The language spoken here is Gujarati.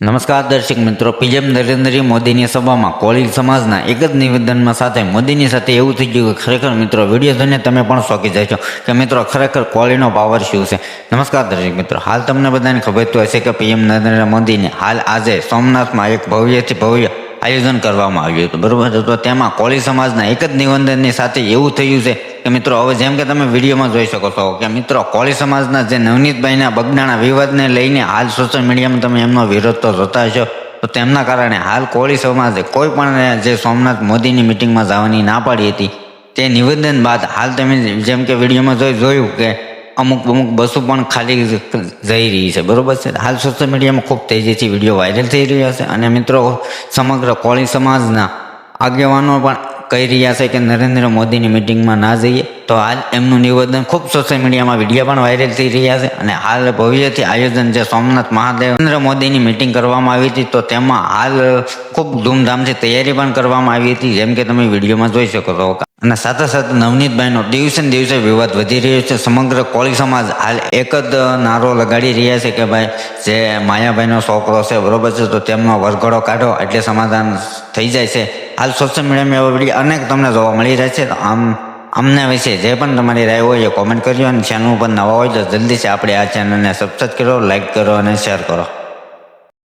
નમસ્કાર દર્શક મિત્રો, પીએમ નરેન્દ્ર મોદીની સભામાં કોળી સમાજના એક જ નિવેદનમાં સાથે મોદીની સાથે એવું થઈ ગયું કે ખરેખર મિત્રો, વીડિયો જોઈને તમે પણ ચોંકી જશો કે મિત્રો, ખરેખર કોળીનો પાવર શું છે? નમસ્કાર દર્શક મિત્રો, હાલ તમને બધાને ખબર તો હશે કે પીએમ નરેન્દ્ર મોદીને હાલ આજે સોમનાથમાં એક ભવ્યથી ભવ્ય આયોજન કરવામાં આવ્યું હતું. બરોબર? તો તેમાં કોળી સમાજના એક જ નિવેદનની સાથે એવું થયું છે કે મિત્રો, હવે જેમ કે તમે વિડીયોમાં જોઈ શકો છો કે મિત્રો, કોળી સમાજના જે નવનીતભાઈના બગડાણા વિવાદને લઈને હાલ સોશિયલ મીડિયામાં તમે એમનો વિરોધ તો જોતા હશો. તો તેમના કારણે હાલ કોળી સમાજે કોઈ પણ જે સોમનાથ મોદીની મિટિંગમાં જવાની ના પાડી હતી. તે નિવેદન બાદ હાલ તમે જેમ કે વિડીયોમાં જોઈ જોયું કે અમુક અમુક બસો પણ ખાલી જઈ રહી છે. બરોબર છે? હાલ સોશિયલ મીડિયામાં ખૂબ તેજીથી વીડિયો વાયરલ થઈ રહ્યા છે અને મિત્રો સમગ્ર કોળી સમાજના આગેવાનો પણ કહી રહ્યા છે કે નરેન્દ્ર મોદીની મિટિંગમાં ના જઈએ તો હાલ એમનું નિવેદન ખૂબ સોશિયલ મીડિયામાં વીડિયો પણ વાયરલ થઈ રહ્યા છે અને હાલ ભવ્યથી આયોજન જે સોમનાથ મહાદેવ નરેન્દ્ર મોદીની મિટિંગ કરવામાં આવી હતી તો તેમાં હાલ ખૂબ ધૂમધામથી તૈયારી પણ કરવામાં આવી હતી. જેમ કે તમે વિડીયોમાં જોઈ શકો છો. અને સાથે સાથે નવનીતભાઈનો દિવસે ને દિવસે વિવાદ વધી રહ્યો છે. સમગ્ર કોળી સમાજ હાલ એક જ નારો લગાડી રહ્યા છે કે ભાઈ, જે માયાભાઈનો છોકરો છે, બરોબર છે, તો તેમનો વરઘોડો કાઢો, એટલે સમાધાન થઈ જાય છે. હાલ સોશિયલ મીડિયામાં એવા અનેક તમને જોવા મળી રહ્યા છે. આમ અમને વિશે જે પણ તમારી રાય હોય એ કોમેન્ટ કરજો અને ચેનલ ઉપર નવા હોય તો જલ્દીથી આપણે આ ચેનલને સબસ્ક્રાઈબ કરો લાઈક કરો અને શેર કરો.